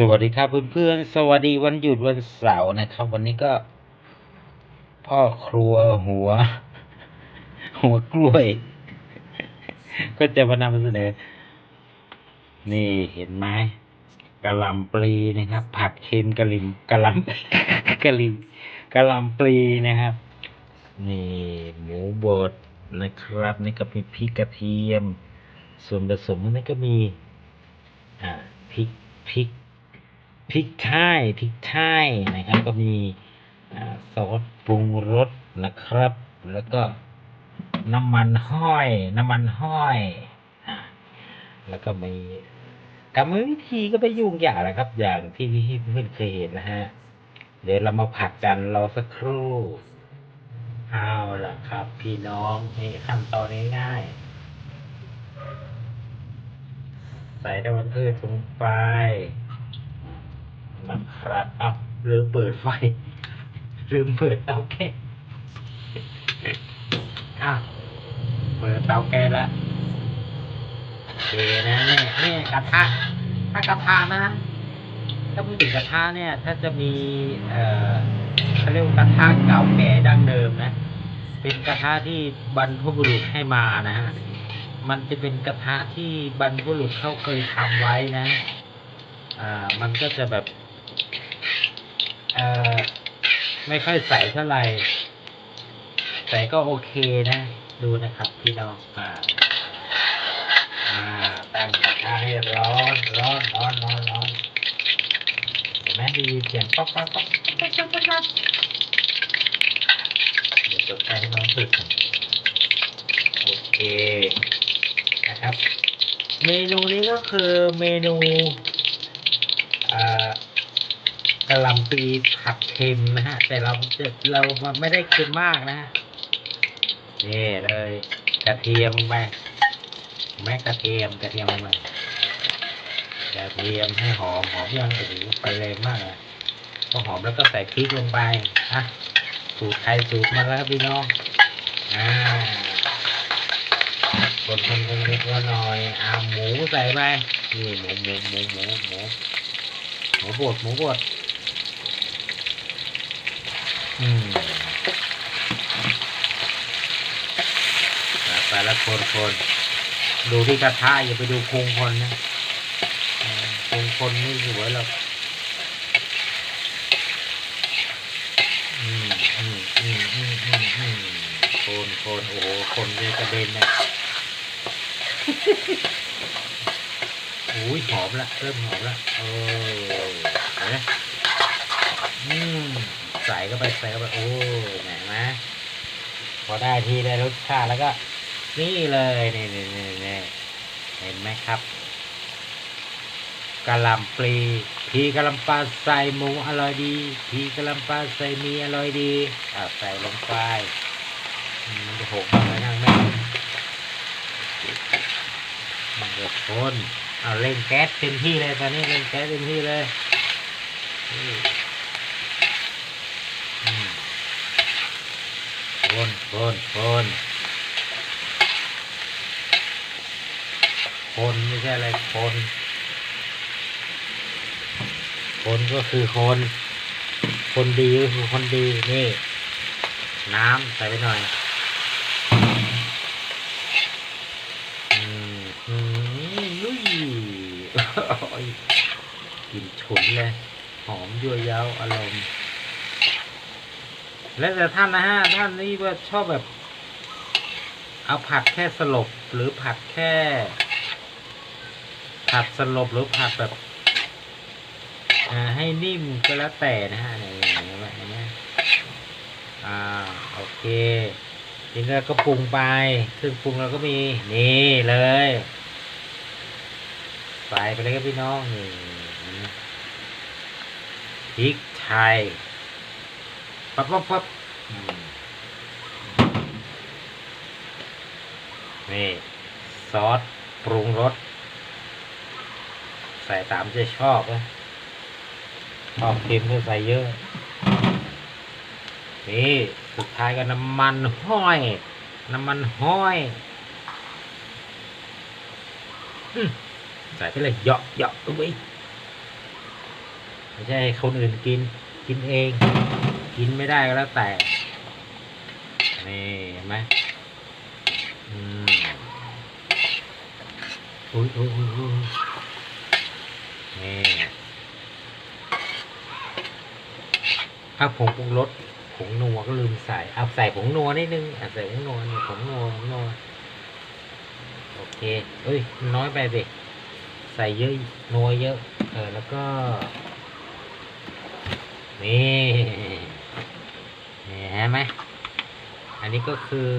สวัสดีครับเพื่อนๆ สวัสดีวันหยุดวันเสาร์นะครับ วันนี้ก็ พ่อครัวหัว หัวกล้วย ก็จะมานำเสนอ นี่เห็นไหมกะหล่ำปลีนะครับ ผัดเค็มกะหลิมกะหล่ำกะหลิมกะหล่ำปลีนะครับ นี่หมูบดนะครับ นี่ก็มีพริกกระเทียม ส่วนผสมนี่ก็มี อ่าพริกพริก พริกไทยพริกไทยนะครับ ก็มีซอสปรุงรสนะครับ แล้วก็น้ำมันห้อย น้ำมันห้อย แล้วก็มีกรรมวิธีก็ไม่ยุ่งยากนะครับ อย่างที่พี่เพื่อนเคยเห็นนะฮะ เดี๋ยวเรามาผัดกันรอสักครู่เอาล่ะครับ พี่น้องนี่ขั้นตอนง่ายๆใส่น้ำมันพืชลงไป ครับเอ้าลืมเปิดไฟลืมเปิดเตาแก๊สอ้าเปิดเตาแก๊สแล้วโอเคนะเนี่ยนี่กระทะถ้ากระทะนะถ้าพูดถึงกระทะเนี่ย ถ้าจะมีเอ่อเขาเรียกกระทะเก่าแก่ดั้งเดิมนะ เป็นกระทะที่บรรพบุรุษให้มานะฮะมันจะเป็นกระทะที่บรรพบุรุษเขาเคยทำไว้นะ อ่า มันก็จะแบบ เออไม่ค่อยใสเท่าไหร่แต่ก็โอเคนะ ดูนะครับพี่น้องอ่าตั้งกระทะให้ร้อนร้อนร้อนร้อนร้อนเห็นไหมไดีเสียงป๊อกป๊อกป๊อกป๊อกป๊อกป๊อกป๊อกเดี๋ยวจดใจให้น้องฝึกโอเคนะครับ เมนูนี้ก็คือเมนูอ่า กะหล่ำปีผัดเค็มนะฮะ แต่เราเราไม่ได้เค็มมากนะนี่เลยกระเทียมไปแม่กระเทียมกระเทียมลงไปกระเทียมให้หอมหอมยังโอ้โหไปแรงมากเลยพอหอมแล้วก็ใส่พริกลงไปนะสูตรใครสูตรมาแล้วพี่น้องอ่าคนคนคนเล็กว่าหน่อยเอาหมูใส่ไปนี่หมูหมูหมูหมูหมูหมูบดหมูบด อืมไปแล้วคนคนดูที่กระทะอย่าไปดูคงคนนะคงคนไม่สวยหรอกอืมอืมอืมอืมอืมคนคนโอ้โหคนเลยกระเด็นนะอุ้ยหอมละเริ่มหอมละเออเห็นไหมอืม ใส่เข้าไปใส่เข้าไปโอ้ยไหนไหมพอได้ทีได้รสชาติแล้วก็ นี่เลยนี่นี่นี่นี่เห็นไหมครับกะหล่ำปลีพีกะหล่ำปลาใส่หมูอร่อยดีพีกะหล่ำปลาใส่มีอร่อยดีอ่าใส่ลงไปมันจะหกอะไรนั่งแม่มันจะคนเอาเล่นแก๊สเต็มที่เลยตอนนี้เล่นแก๊สเต็มที่เลยอืมอืม คนคนคนไม่ใช่อะไรคน คนก็คือคน คนดีก็คือคนดีนี่ น้ำใส่ไปหน่อยอืมอืมลุยโอ้ยกลิ่นฉุนเลย หอมยั่วย้าอารมณ์ แล้วแต่ท่านนะฮะท่านนี่ว่าชอบแบบ เอาผัดแค่สลบหรือผัดแค่ ผัดสลบหรือผัดแบบให้นิ่มก็แล้วแต่นะฮะเนี่ยเห็นไหมเห็นไหมอ่าโอเคทีนี้ก็ปรุงไปเครื่องปรุงเราก็มีนี่เลยใส่ไปเลยครับพี่น้องนี่พริกไทย ปั๊บปั๊บปั๊บนี่ซอสปรุงรสใส่ตามใจชอบนะชอบเค็มก็ใส่เยอะ นี่สุดท้ายก็น้ำมันห้อย น้ำมันห้อยอใส่ไปเลยเหยาะเหยาะอาไว้ไม่ใช่คนอื่นกิน กินเอง กินไม่ได้ก็แล้วแต่ นี่เห็นไหมอืมอุ้ยอุ้ยอุ้ยอุ้ยนี่ถ้าผงปรุงรสผงนัวก็ลืมใส่ เอาใส่ผงนัวนิดนึงอะใส่ผงนัวนี่ผงนัวผงนัวโอเคเอ้ยมันน้อยไปสิใส่เยอะนัวเยอะ เออแล้วก็ นี่เห็นไหม อั นนี้ก็คือ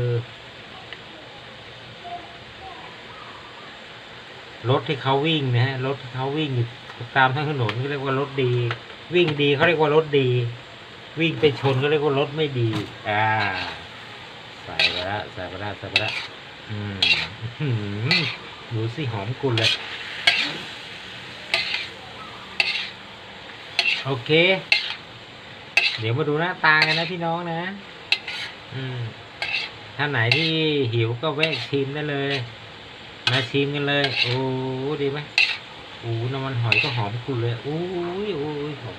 รถที่เขาวิ่งนะฮะรถที่เขาวิ่งอยู่ตามท้องถนนก็เรียกว่ารถดี วิ่งดีเขาเรียกว่ารถดี วิ่งไปชนก็เรียกว่ารถไม่ดี อ่าใส่ไปละใส่ไปละใส่ไปละอืมดูสิหอมกุลเลยโอเค เดี๋ยวมาดูหน้าตากันนะพี่น้องนะ อืมถ้าไหนที่หิวก็แวะชิมได้เลย มาชิมกันเลย โอ้ดีไหมโอ้น้ำมันหอยก็หอมกุ่นเลยโอ้ยโอ้ยหอม